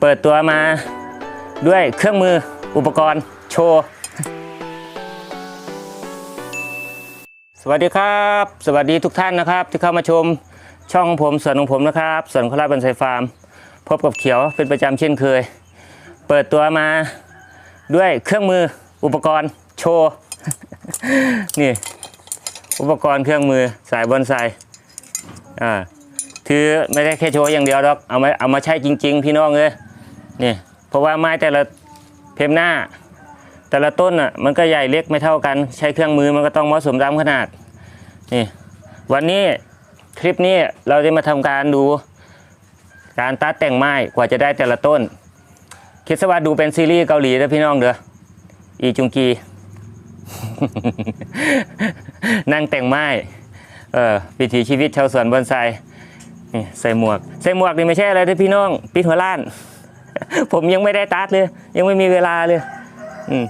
เปิดตัวมาด้วยเครื่องมืออุปกรณ์โชว์ สวัสดีครับ สวัสดีทุกท่านนะครับ ที่เข้ามาชมช่องของผมสวนของผมนะครับสวนโคราบันไซฟาร์ม พบกับเขียวเป็นประจำเช่นเคย เปิดตัวมาด้วยเครื่องมืออุปกรณ์โชว์นี่อุปกรณ์เครื่องมือสายบอนไซอ่าคือไม่ได้แค่โชว์อย่างเดียวหรอกเอามาเอามาใช้จริง ๆ พี่น้องเลย นี่เพราะว่าไม้แต่ละเพมหน้า แต่ละต้นอะมันก็ใหญ่เล็กไม่เท่ากัน ใช้เครื่องมือมันก็ต้องเหมาะสมตามขนาดนี่วันนี้คลิปนี้เราจะมาทำการดูการตัดแต่งไม้กว่าจะได้แต่ละต้น คิดซะว่าดูเป็นซีรีส์เกาหลีนะพี่น้องเด้ออีจุงกี นั่งแต่งไม้เออวิถีชีวิตชาวสวนบอนไซนี่ใส่หมวก ใส่หมวกนี่ไม่ใช่อะไรนะพี่น้องปิดหัวล้าน ผมยังไม่ได้ตัดเลย ยังไม่มีเวลาเลย อืม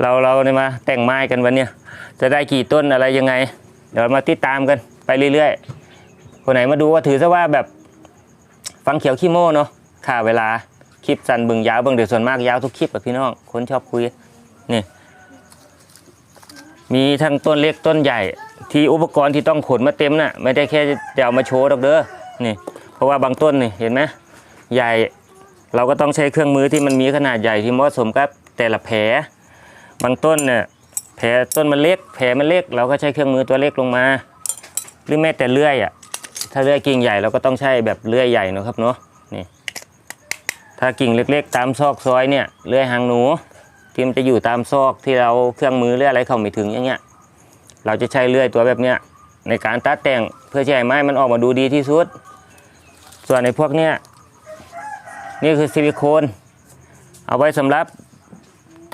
เราเราเนี่ยมาแต่งไม้กันวันเนี้ยจะได้กี่ต้นอะไรยังไง เดี๋ยวมาติดตามกันไปเรื่อยๆ คนไหนมาดูว่าถือซะว่าแบบฟังเขียวขี้โม่เนาะค่าเวลาคลิปสั้นบึงยาวเบึงเดี๋ยวส่วนมากยาวทุกคลิปอะพี่น้องคนชอบคุยนี่มีทั้งต้นเล็กต้นใหญ่ ที่อุปกรณ์ที่ต้องขนมาเต็มน่ะไม่ได้แค่จะเอามาโชว์ดอกเด้อนี่ เพราะว่าบางต้นนี่เห็นไหมใหญ่ เราก็ต้องใช้เครื่องมือที่มันมีขนาดใหญ่ที่เหมาะสมกับแต่ละแผลบางต้นเนี่ยแผลต้นมันเล็ก แผลมันเล็ก เราก็ใช้เครื่องมือตัวเล็กลงมา หรือแม้แต่เลื่อยอะถ้าเลื่อยกิ่งใหญ่เราก็ต้องใช้แบบเลื่อยใหญ่เนะครับเนาะนี่ถ้ากิ่งเล็กๆ ตามซอกซอยเนี่ยเลื่อยหางหนูที่มันจะอยู่ตามซอกที่เราเครื่องมือเลื่อยอะไรเข้าไม่ถึงอย่างเงี้ยเราจะใช้เลื่อยตัวแบบเนี้ยในการตัดแต่งเพื่อให้ไม้มันออกมาดูดีที่สุด ส่วนในพวกเนี้ย นี่คือซิลิโคน เอาไว้สำหรับ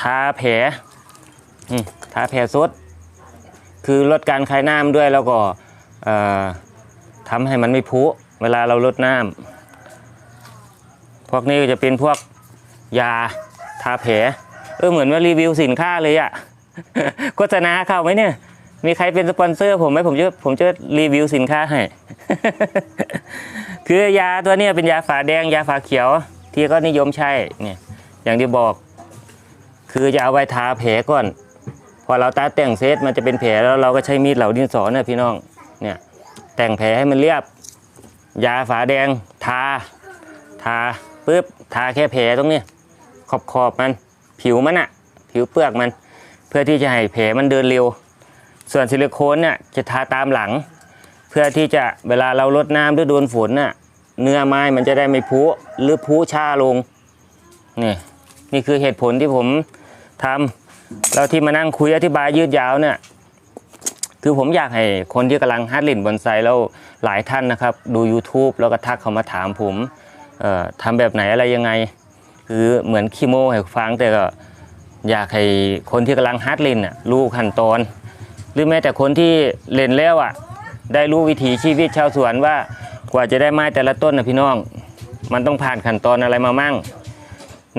ทาแผลทาแผลสดคือลดการคายน้ำด้วยแล้วก็ทำให้มันไม่พุเวลาเราลดน้ำพวกนี้ก็จะเป็นพวกยาทาแผลเออเหมือนว่ารีวิวสินค้าเลยอะโฆษณาเข้าไหมเนี่ย มีใครเป็นสปอนเซอร์ผมไหมผมจะผมจะรีวิวสินค้าให้ คือยาตัวนี้เป็นยาฝาแดงยาฝาเขียว ที่ก็นิยมใช้เนี่ยอย่างที่บอก คือจะเอาไว้ทาแผลก่อน พอเราตัดแต่งเซตมันจะเป็นแผลแล้วเราก็ใช้มีดเหลาดินสอเนี่ยพี่น้องเนี่ยแต่งแผลให้มันเรียบ ยาฝาแดงทา ทาปุ๊บทาแค่แผลตรงนี้ขอบขอบมันผิวมันอะผิวเปลือกมัน เพื่อที่จะให้แผลมันเดินเร็ว ส่วนซิลิโคนเนี่ยจะทาตามหลัง เพื่อที่จะเวลาเราลดน้ำหรือโดนฝนน่ะเนื้อไม้มันจะได้ไม่พุหรือพุช้าลงนี่นี่คือเหตุผลที่ผมทำแล้วที่มานั่งคุยอธิบายยืดยาวเนี่ยคือผมอยากให้คนที่กำลังฮัดลิ่นบอนไซแล้วหลายท่านนะครับ ดู YouTube แล้วก็ทักเขามาถามผมเอ่อทำแบบไหนอะไรยังไง คือเหมือนคีโมให้ฟังแต่ก็อยากให้คนที่กำลังฮัดลิ่นน่ะรู้ขั้นตอน หรือแม้แต่คนที่เล่นแล้วอะ ได้รู้วิถีชีวิตชาวสวนว่ากว่าจะได้ไม้แต่ละต้นนะพี่น้อง มันต้องผ่านขั้นตอนอะไรมามั่ง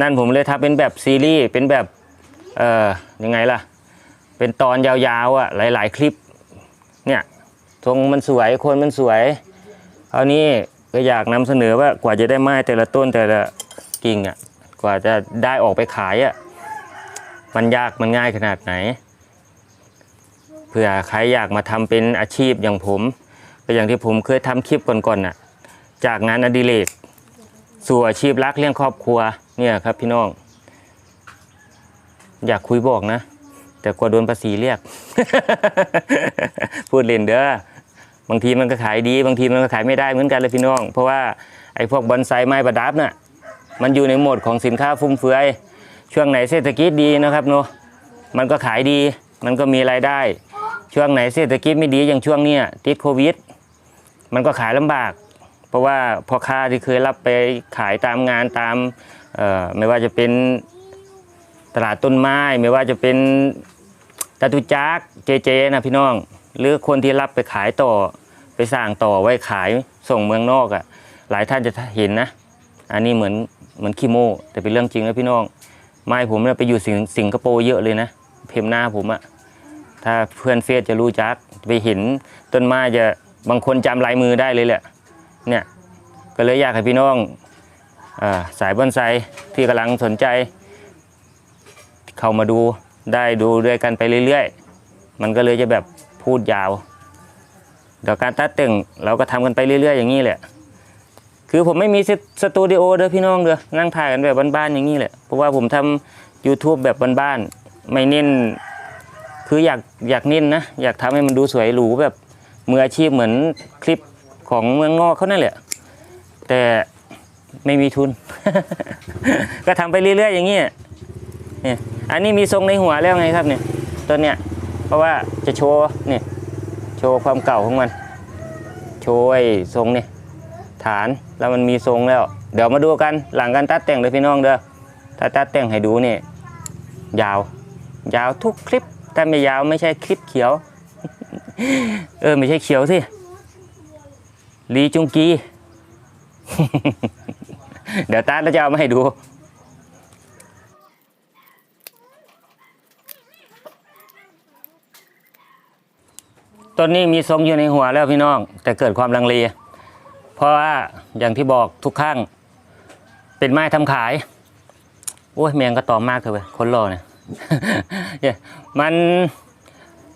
นั่นผมเลยทำเป็นแบบซีรีส์เป็นแบบเอ่อยังไงล่ะ เป็นตอนยาวๆอะหลาย ๆ คลิปเนี่ยทรงมันสวยคนมันสวยครานี้ก็อยากนำเสนอว่ากว่าจะได้ไม้แต่ละต้นแต่ละกิ่งอะกว่าจะได้ออกไปขายอะมันยากมันง่ายขนาดไหน เผื่อใครอยากมาทำเป็นอาชีพอย่างผมก็อย่างที่ผมเคยทำคลิปก่อนๆน่ะ จากงานอดิเรกสู่อาชีพรักเลี้ยงครอบครัวเนี่ยครับพี่น้อง อยากคุยบอกนะ แต่กลัวโดนภาษีเรียก พูดเล่นเด้อบางทีมันก็ขายดี บางทีมันก็ขายไม่ได้เหมือนกันเลยพี่น้อง เพราะว่าไอ้พวกบอนไซไม้ประดับน่ะมันอยู่ในโหมดของสินค้าฟุ่มเฟือย ช่วงไหนเศรษฐกิจดีนะครับเนาะมันก็ขายดีมันก็มีรายได้ ช่วงไหนเศรษฐกิจไม่ดีอย่างช่วงเนี้ยติดโควิด มันก็ขายลำบาก เพราะว่าพ่อค้าที่เคยรับไปขายตามงานตามเอ่อไม่ว่าจะเป็นตลาดต้นไม้ ไม่ว่าจะเป็นจตุจักเจเจนะพี่น้อง หรือคนที่รับไปขายต่อไปสร้างต่อไว้ขายส่งเมืองนอกอะ่ะ หลายท่านจะเห็นนะ อันนี้เหมือนเหมือนคีโมแต่เป็นเรื่องจริงนะพี่น้อง ไม้ผมเนี่ยไปอยู่สิงสิงคโปร์เยอะเลยนะ เพมหน้าผมอะ ถ้าเพื่อนเฟซจะรู้จักไปเห็นต้นไม้จะบางคนจำลายมือได้เลยแหละเนี่ยก็เลยอยากให้พี่น้องอสายบอนไซที่กำลังสนใจ เข้ามาดูได้ดูด้วยกันไปเรื่อยๆ มันก็เลยจะแบบพูดยาวเดี๋ยวการตัดแต่งเราก็ทำกันไปเรื่อย ๆ อย่างนี้แหละคือผมไม่มีสสตูดิโอเด้อพี่น้องเด้อนั่งถ่ายกันแบบบ้านๆอย่างนี้แหละเพราะว่าผมทำ YouTube แบบบ้านๆไม่เน้น คืออยากอยากเน้นนะ อยากทำให้มันดูสวยหรูแบบมืออาชีพเหมือนคลิปของเมืองนอกเขานั่นแหละ แต่ไม่มีทุน ก็ทำไปเรื่อยๆอย่างนี้เนี่ยอันนี้มีทรงในหัวแล้วไงครับเนี่ยตัวเนี้ยเพราะว่าจะโชว์เนี่ยโชว์ความเก่าของมัน โชว์ไอ้ทรงเนี่ยฐานแล้วมันมีทรงแล้ว เดี๋ยวมาดูกันหลังการตัดแต่งเลยพี่น้องเด้อถ้าตัดแต่งให้ดูเนี่ยยาว ยาวทุกคลิป ถ้าไม่ยาวไม่ใช่คลิปเขียว เออ ไม่ใช่เขียวสิลีจุงกี เดี๋ยวตาจะเอามาให้ดู ต้นนี้มีทรงอยู่ในหัวแล้วพี่น้อง แต่เกิดความลังเล เพราะว่าอย่างที่บอกทุกข้าง เป็นไม้ทำขาย โอ้ยแมงก็ตอมมากเถอะเว้ยคนรอเนี่ย มัน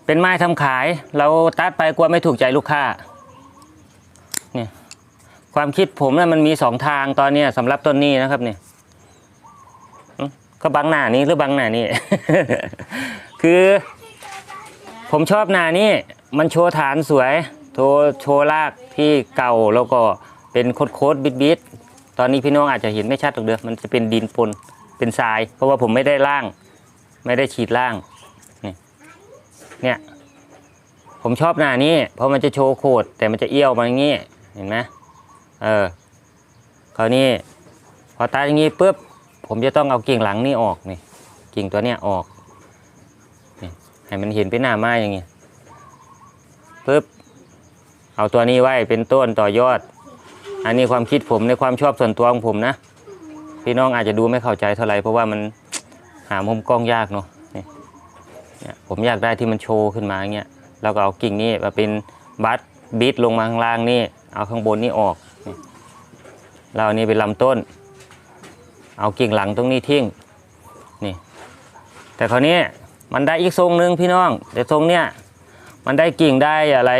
เป็นไม้ทำขาย เราตัดไปกลัวไม่ถูกใจลูกค้าเนี่ยความคิดผมนะมันมีสองทางตอนเนี้ยสำหรับต้นนี้นะครับเนี่ยก็บังหน้านี้หรือบังหน้านี้ คือผมชอบหน้านี้มันโชว์ฐานสวยโชว์โชว์รากที่เก่าแล้วก็เป็นโคดโคดบิดบิดตอนนี้พี่น้องอาจจะเห็นไม่ชัดหรอกเด้อมันจะเป็นดินปนเป็นทราย เพราะว่าผมไม่ได้ล่าง ไม่ได้ฉีดล่างนี่เนี่ย ผมชอบหน้านี้ เพราะมันจะโชว์โคดแต่มันจะเอี้ยวมาอย่างนี้ เห็นไหมเออ คราวนี้พอตัดอย่างนี้ปุ๊บ ผมจะต้องเอากิ่งหลังนี่ออกนี่กิ่งตัวเนี้ยออกนี่ให้มันเห็นเป็นหน้าไม้อย่างงี้ปุ๊บ เอาตัวนี้ไว้เป็นต้นต่อยอด อันนี้ความคิดผมในความชอบส่วนตัวของผมนะ พี่น้องอาจจะดูไม่เข้าใจเท่าไหร่เพราะว่ามัน หามุมกล้องยากเนาะนี่เนี่ยผมอยากได้ที่มันโชว์ขึ้นมาอย่างเงี้ยแล้วก็เอากิ่งนี้มาเป็นบัสบีทลงมาข้างล่างนี่ เอาข้างบนนี่ออกนี่แล้วอันนี้เป็นลำต้น เอากิ่งหลังตรงนี้ทิ้งนี่ แต่คราวนี้มันได้อีกทรงหนึ่งพี่น้อง แต่ทรงเนี้ยมันได้กิ่งได้อะไร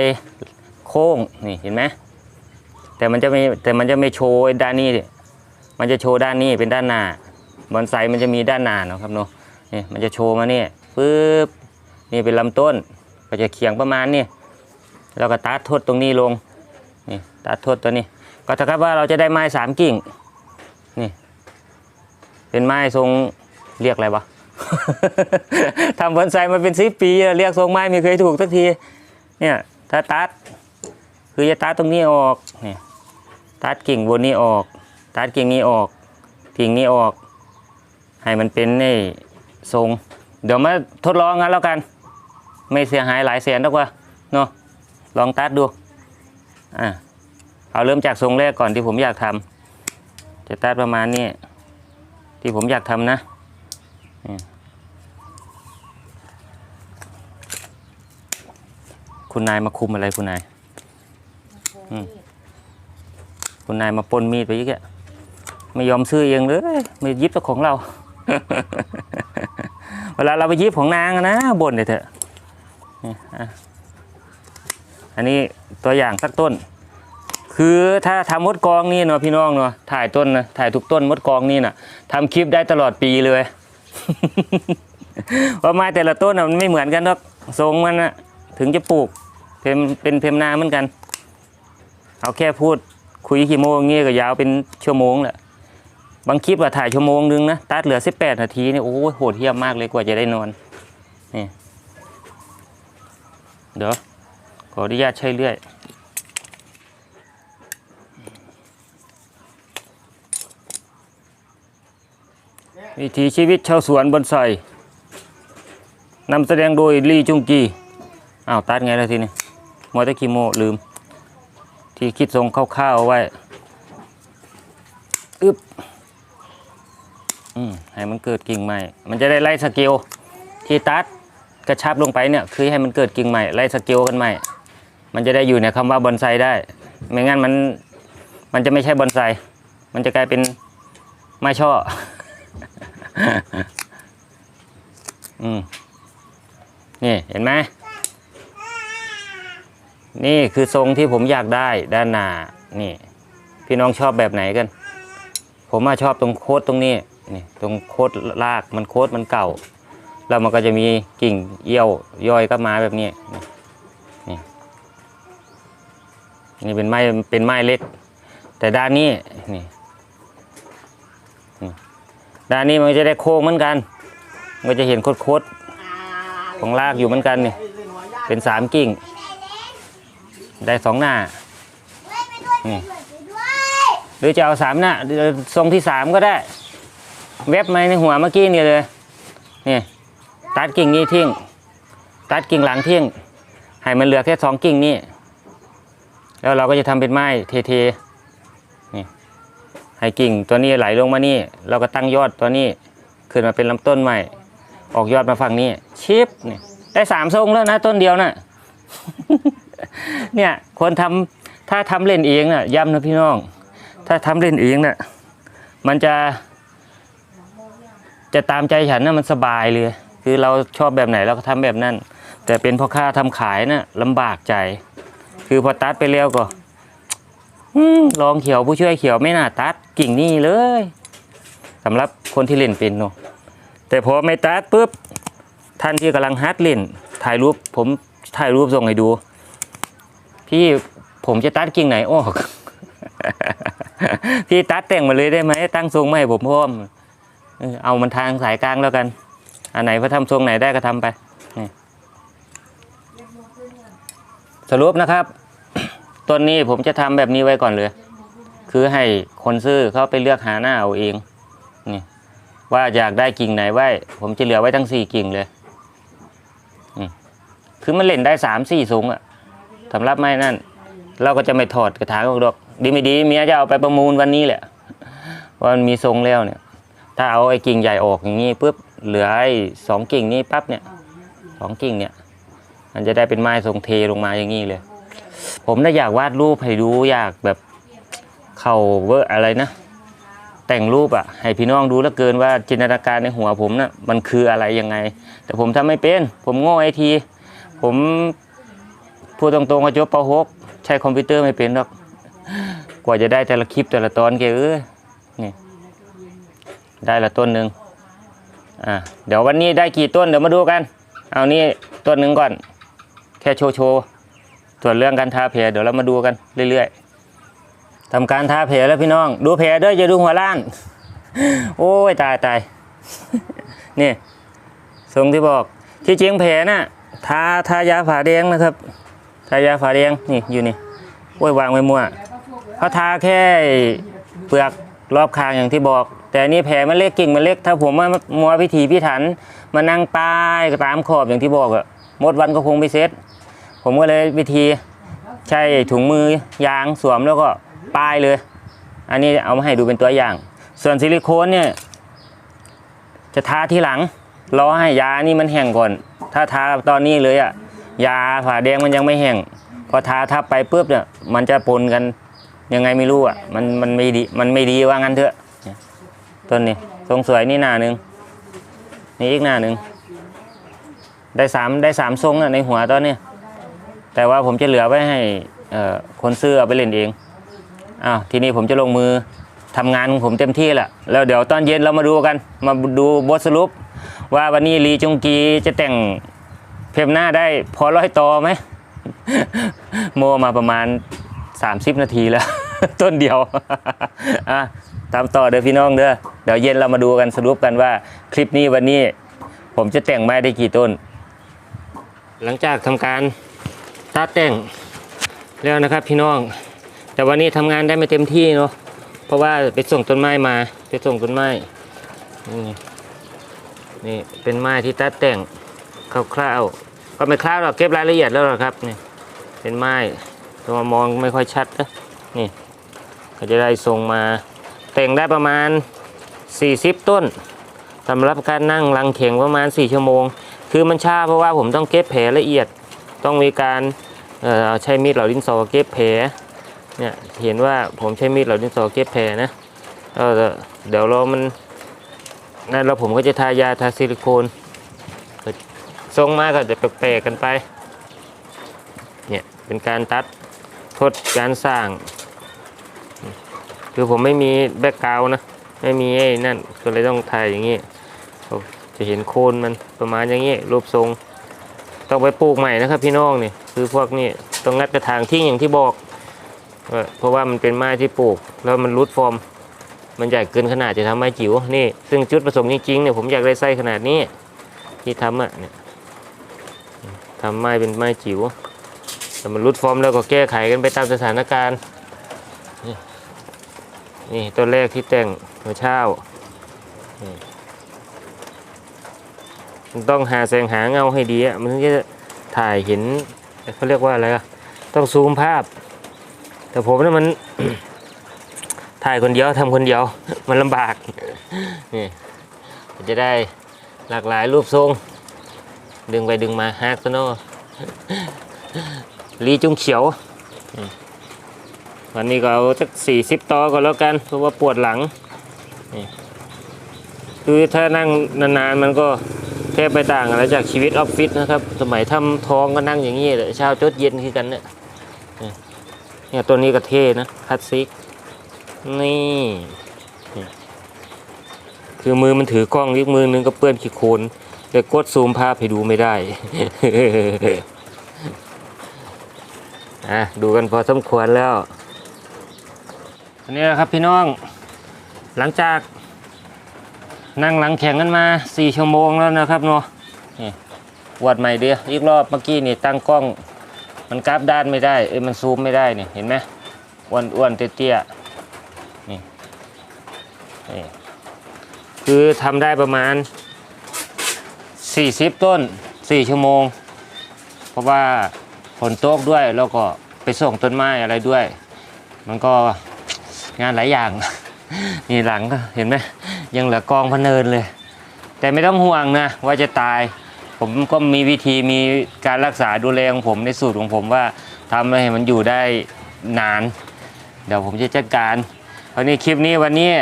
โค้งนี่เห็นไหมแต่มันจะไม่แต่มันจะไม่โชว์ด้านนี้มันจะโชว์ด้านนี้เป็นด้านหน้า บอนไซมันจะมีด้านหน้าเนาะครับเนาะนี่มันจะโชว์มาเนี่ยปึ๊บนี่เป็นลำต้นก็จะเคียงประมาณนี้แล้วก็ตัดทดตรงนี้ลงนี่ตัดทดตัวนี้ ก็เท่ากับว่าเราจะได้ไม้สามกิ่งนี่เป็นไม้ทรงเรียกอะไรวะทำบอนไซมาเป็นสิบปีเรียกทรงไม้ไม่เคยถูกสักทีเนี่ยถ้าตัดคือจะตัดตรงนี้ออกเนี่ยตัดกิ่งบนนี้ออก ตัดกิ่งนี้ออกกิ่งนี้ออก ให้มันเป็นในทรง เดี๋ยวมาทดลองกันแล้วกัน ไม่เสียหายหลายแสนหรอกว่าเนาะลองตัดดูอะเอาเริ่มจากทรงแรกก่อนที่ผมอยากทำจะตัดประมาณนี้ที่ผมอยากทำนะคุณนายมาคุมอะไรคุณนายคุณนายมาปนมีดไปอีกอะไม่ยอมซื้อเองเลยไม่ยิบตัวของเรา เวลาเราไปยิบของนางนะบ่นเลยเถอะอันนี้ตัวอย่างสักต้น คือถ้าทำมดกองนี่เนาะพี่น้องเนาะถ่ายต้นนะถ่ายทุกต้นมดกองนี่น่ะทำคลิปได้ตลอดปีเลยเพราะไม้แต่ละต้นนะมันไม่เหมือนกันหรอกทรงมันนะถึงจะปลูกเป็นเป็นเพมนาเหมือนกัน เอาแค่พูดคุยกี่โมงเงี้ยก็ยาวเป็นชั่วโมงแหละ บางคลิปอะถ่ายชั่วโมงนึงนะตัดเหลือ 18 นาทีนี่โอ้ยโหดเหี้ยมมากเลยกว่าจะได้นอน นี่ เดี๋ยว ขออนุญาตใช้เลื่อยวิถีชีวิตชาวสวนบอนไซนำแสดงโดยลีจุงกีอ้าวตัดไงล่ะทีนี้มัวแต่คีโมลืม ที่คิดทรงคร่าวๆเอาไว้ อึบ ให้มันเกิดกิ่งใหม่ มันจะได้ไล่สเกลที่ตัดกระชับลงไปเนี่ย คือให้มันเกิดกิ่งใหม่ไล่สเกลกันใหม่ มันจะได้อยู่ในคำว่าบอนไซได้ ไม่งั้นมันมันจะไม่ใช่บอนไซ มันจะกลายเป็นไม่ชอบอืม นี่เห็นไหม นี่คือทรงที่ผมอยากได้ด้านหน้า นี่ พี่น้องชอบแบบไหนกัน ผมมาชอบตรงโคตรตรงนี้ นี่ตรงโคตรลากมันโคตรมันเก่า แล้วมันก็จะมีกิ่งเอี้ยวย่อยก็มาแบบนี้นี่นี่เป็นไม้เป็นไม้เล็ก แต่ด้านนี้นี่นี่ด้านนี้มันจะได้โค้งเหมือนกัน มันจะเห็นโคตรๆของรากอยู่เหมือนกันนี่เป็นสามกิ่ง ได้สองหน้านี่หรือจะเอาสามหน้าทรงที่สามก็ได้ เว็บมาในหัวเมื่อกี้นี่เลยนี่ตัดกิ่งนี้ทิ้งตัดกิ่งหลังทิ้งให้มันเหลือแค่สองกิ่งนี่แล้วเราก็จะทำเป็นไม้เทๆนี่ให้กิ่งตัวนี้ไหลลงมานี่ เราก็ตั้งยอดตัวนี้ขึ้นมาเป็นลำต้นใหม่ ออกยอดมาฝั่งนี้ชิปนี่ได้สามทรงแล้วนะต้นเดียวน่ะเนี่ยคนทำถ้าทำเล่นเองน่ะย้ำนะพี่น้อง ถ้าทำเล่นเองน่ะมันจะ จะตามใจฉันนะมันสบายเลย คือเราชอบแบบไหนเราก็ทำแบบนั้น แต่เป็นพ่อค้าทำขายน่ะลำบากใจ คือพอตัดไปแล้วก็อลองเขียวผู้ช่วยเขียวไม่น่าตัดกิ่งนี่เลยสำหรับคนที่เล่นเป็นเนาะแต่พอไม่ตัดปุ๊บท่านที่กำลังฮัดเล่น ถ่ายรูปผมถ่ายรูปส่งให้ดู พี่ผมจะตัดกิ่งไหนออก พี่ตัดแต่งมาเลยได้ไหมตั้งทรงมาให้ผมพร้อม เอามันทางสายกลางแล้วกัน อันไหนพอทำทรงไหนได้ก็ทำไปนี่สรุปนะครับต้นนี้ผมจะทำแบบนี้ไว้ก่อนเลย คือให้คนซื้อเขาไปเลือกหาหน้าเอาเองนี่ว่าอยากได้กิ่งไหนไว้ ผมจะเหลือไว้ทั้งสี่กิ่งเลยคือมันเล่นได้สามสี่สูงอะสำหรับไม่นั่น เราก็จะไม่ถอดกระถางออกดอก ดีไม่ดีเมียจะเอาไปประมูลวันนี้แหละว่ามันมีทรงแล้วเนี่ย ถ้าเอาไอ้กิ่งใหญ่ออกอย่างนี้ปุ๊บเหลือไอ้สองกิ่งนี้ปั๊บเนี่ยสองกิ่งเนี่ย มันจะได้เป็นไม้ทรงเทลงมาอย่างนี้เลย ผมน่าอยากวาดรูปให้ดูอยากแบบเข่าเวอร์อะไรนะ แต่งรูปอะ ให้พี่น้องดูแล้วเกินว่าจินตนาการในหัวผมน่ะมันคืออะไรยังไง แต่ผมทำไม่เป็น ผมโง่ไอที ผมพูดตรงๆว่าจบป .6 ใช้คอมพิวเตอร์ไม่เป็นหรอก กว่าจะได้แต่ละคลิปแต่ละตอนแกเอ้ยนี่ ได้ละต้นหนึ่งอ่าเดี๋ยววันนี้ได้กี่ต้นเดี๋ยวมาดูกัน เอานี่ต้นหนึ่งก่อน แค่โชว์โชว์ส่วนเรื่องการทาแผลเดี๋ยวเรามาดูกันเรื่อยๆทำการทาแผลแล้วพี่น้อง ดูแผลด้วยอย่าดูหัวล้าน โอ้ยตายตายนี่ทรงที่บอกที่จริงแผลน่ะทาทายาฝาแดงนะครับ ทายาฝาแดงนี่อยู่นี่โอ้ยวางไว้มั่วเขาทาแค่เปลือก รอบคางอย่างที่บอก แต่นี่แผลมันเล็กกิ่งมันเล็ก ถ้าผมมามัวพิถีพิถัน มานั่งป้ายตามขอบอย่างที่บอกอะหมดวันก็คงไม่เซ็ตผมก็เลยวิธีใช้ถุงมือยางสวมแล้วก็ป้ายเลย อันนี้เอามาให้ดูเป็นตัวอย่าง ส่วนซิลิโคนเนี่ยจะทาทีหลังรอให้ยานี่มันแห้งก่อน ถ้าทาตอนนี้เลยอะยาฝาแดงมันยังไม่แห้งพอทาทับไปปุ๊บเนี่ยมันจะปนกัน ยังไงไม่รู้อะ มันมันไม่ดีมันไม่ดีว่างั้นเถอะต้นนี้ทรงสวยนี่หน้าหนึ่งนี่อีกหน้าหนึ่งได้สามได้สามทรงอะในหัวตอนนี้แต่ว่าผมจะเหลือไว้ให้เอ่อคนซื้อเอาไปเล่นเองอ้าวทีนี้ผมจะลงมือทำงานของผมเต็มที่แหละแล้วเดี๋ยวตอนเย็นเรามาดูกัน มาดูบทสรุป ว่าวันนี้ลีจงกีจะแต่งเพมหน้าได้พอร้อยต่อไหม โมมาประมาณ 30 นาทีแล้ว ต้นเดียวอะตามต่อเด้อพี่น้องเด้อเดี๋ยวเย็นเรามาดูกันสรุปกันว่าคลิปนี้วันนี้ผมจะแต่งไม้ได้กี่ต้น หลังจากทำการตัดแต่งแล้วนะครับพี่น้อง แต่วันนี้ทำงานได้ไม่เต็มที่เนาะเพราะว่าไปส่งต้นไม้มาไปส่งต้นไม้นี่นี่เป็นไม้ที่ตัดแต่งคร่าวๆก็ไม่คร่าวหรอกเก็บรายละเอียดแล้วหรอกครับนี่เป็นไม้ ตัวมองไม่ค่อยชัดนะนี่ก็จะได้ส่งมาแต่งได้ประมาณ 40 ต้นสำหรับการนั่งรังเข่งประมาณ 4 ชั่วโมง คือมันช้าเพราะว่าผมต้องเก็บแผลละเอียด ต้องมีการใช้มีดเหลาดินสอเก็บแผลเนี่ยเห็นว่าผมใช้มีดเหลาดินสอเก็บแผลนะเเดี๋ยวเรอมันนั่นแล้วผมก็จะทายาทาซิลิโคนทรงมาก็จะแปลกๆกันไปเนี่ยเป็นการตัด ทดการสร้าง คือผมไม่มีแบ็กกราวนะ ไม่มีไอ้นั่นก็เลยต้องถ่ายอย่างนี้จะเห็นโคนมันประมาณอย่างนี้รูปทรง ต้องไปปลูกใหม่นะครับ พี่น้องนี่คือพวกนี้ต้องงัดกระถางทิ้งอย่างที่บอกเพราะว่ามันเป็นไม้ที่ปลูก แล้วมันรูดฟอร์ม มันใหญ่เกินขนาดจะทำไม้จิ๋วนี่ซึ่งจุดประสงค์จริงๆเนี่ยผมอยากได้ไส้ขนาดนี้ที่ทำอะเนี่ยทำไม้เป็นไม้จิ๋ว แต่มันรูดฟอร์มแล้วก็แก้ไขกันไปตามสถานการณ์ นี่นี่ต้นแรกที่แต่งเมื่อเช้านี่มันต้องหาแสงหาเงาให้ดีอะมันถึงจะถ่ายเห็นเขาเรียกว่าอะไรอะต้องซูมภาพ แต่ผมเนี่ยมัน ถ่ายคนเดียวทำคนเดียว มันลำบากนี่มันจะได้หลากหลายรูปทรง ดึงไปดึงมาฮากซะเน ลีจุงเขียว วันนี้ก็เอาสักสี่สิบต่อก็แล้วกัน เพราะว่าปวดหลัง คือถ้านั่งนานๆมันก็แทบไปต่างอะไรจากชีวิตออฟฟิศนะครับ สมัยทำท้องก็นั่งอย่างนี้เลยเช้าจดเย็นคือกันเนี่ยเนี่ยตัวนี้ก็เท่นะคลาสสิก นี่ คือมือมันถือกล้องอีกมือนึงก็เปื้อนขี้โคลนเลยกดซูมภาพให้ดูไม่ได้ อะดูกันพอสมควรแล้วอันนี้แหละครับพี่น้อง หลังจากนั่งหลังแข่งกันมา4ชั่วโมงแล้วนะครับเนาะนี่วัดใหม่เดียวอีกรอบเมื่อกี้นี่ตั้งกล้อง มันกราฟด้านไม่ได้เอ้ยมันซูมไม่ได้นี่เห็นไหมอ้วนอ้วนๆเตี้ยๆนี่นี่คือทำได้ประมาณ 40 ต้น 4 ชั่วโมง เพราะว่า ฝนตกด้วยแล้วก็ไปส่งต้นไม้อะไรด้วย มันก็งานหลายอย่าง นี่หลังก็เห็นไหมยังเหลือกองพเนินเลย แต่ไม่ต้องห่วงนะว่าจะตาย ผมก็มีวิธีมีการรักษาดูแลของผมในสูตรของผมว่าทำให้มันอยู่ได้นาน เดี๋ยวผมจะจัดการวันนี้คลิปนี้วันนี้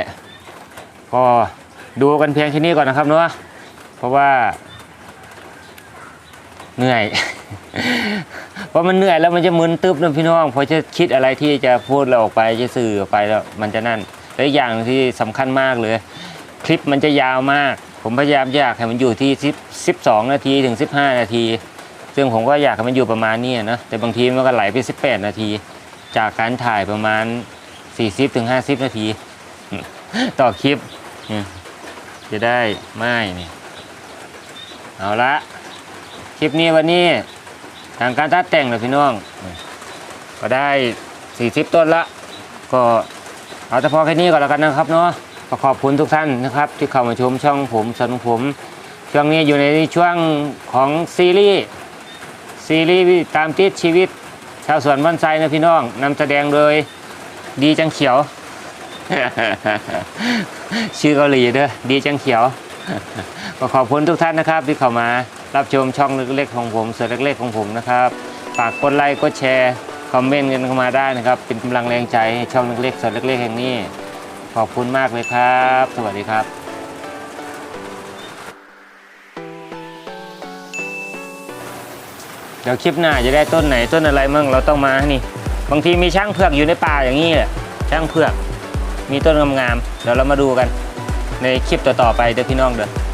ก็ดูกันเพียงแค่นี้ก่อนนะครับเนาะเพราะว่าเหนื่อย ราะมันเหนื่อยแล้วมันจะมึนตึ๊บนะพี่น้องพอจะคิดอะไรที่จะพูดเราออกไปจะสื่อออกไปแล้วมันจะนั่นและอีกอย่างที่สำคัญมากเลย คลิปมันจะยาวมาก ผมพยายามอยากให้มันอยู่ที่12 นาทีถึง 15 นาที ซึ่งผมก็อยากให้มันอยู่ประมาณนี้นะแต่บางทีมันก็ไหลไป 18 นาที จากการถ่ายประมาณ 40ถึง50 นาที ต่อคลิป จะได้ไม่นี่เอาละคลิปนี้วันนี้ ทางการตัดแต่งเลยพี่น้อง ก็ได้ 40 ต้นละ ก็เอาเฉพาะแค่นี้ก่อนแล้วกันนะครับเนาะขอบคุณทุกท่านนะครับ ที่เข้ามาชมช่องผมสวนผม ช่วงนี้อยู่ในช่วงของซีรีส์ซีรีส์ตามติดชีวิต ชาวสวนบอนไซนะพี่น้องนำแสดงโดยดีจังเขียว ชื่อเกาหลีเด้อดีจังเขียว ก็ขอบคุณทุกท่านนะครับที่เข้ามา รับชมช่องเล็กๆของผมส่วนเล็กๆของผมนะครับฝากกดไลค์กดแชร์คอมเมนต์กันเข้ามาได้นะครับ เป็นกำลังแรงใจให้ช่องเล็กๆส่วนเล็กๆแห่งนี้ ขอบคุณมากเลยครับ สวัสดีครับเดี๋ยวคลิปหน้าจะได้ต้นไหนต้นอะไรมั่งเราต้องมานี่ บางทีมีช่างเผือกอยู่ในป่าอย่างนี้แหละช่างเผือก มีต้นงามๆเดี๋ยวเรามาดูกัน ในคลิปต่อๆไปเด้อพี่น้องเด้อ